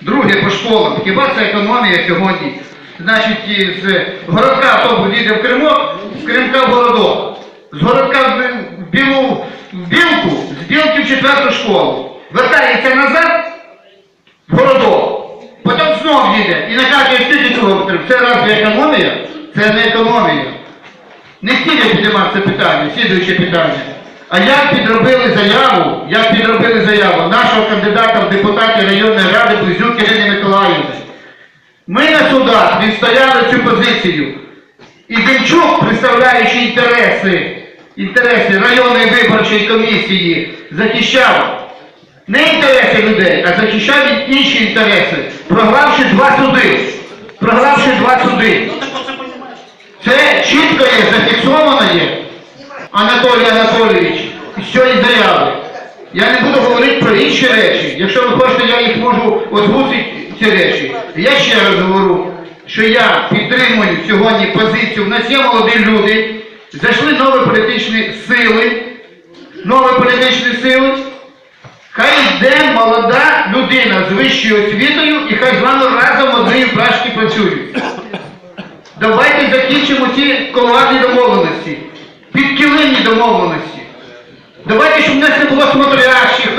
Друге по школам. Хіба це економія сьогодні? Значить, з городка автобус їде в Кримок, з Кримка в городок. З городка в білу в білку, з білки в четверту школу. Вертається назад в городок. Потім знов їде. І накаже, скільки кілометрів. Це разве економія? Це не економія. Не хотіли піднімати це питання, слідуюче питання. А як підробили заяву, як підробили заяву нашого кандидата в депутаті районної ради Близюк Ірини Миколаївни? Ми на судах відстояли цю позицію. І Демчук, представляючи інтереси, інтереси районної виборчої комісії, захищав не інтереси людей, а захищав інші інтереси, програвши два суди. Програвши два суди. Це чітко є, зафіксовано є, Анатолій Анатолійович, з цієї заяви. Я не буду говорити про інші речі. Якщо ви хочете, я їх можу озвучити ці речі. Я ще раз говорю, що я підтримую сьогодні позицію. У нас є молоді люди, зайшли нові політичні сили, нові політичні сили. Хай йде молода людина з вищою освітою і хай з вами разом одної прашки працюють. Давайте закінчимо ці коварні домовленості, підкилимні домовленості. Давайте, щоб в нас не було смотрящих,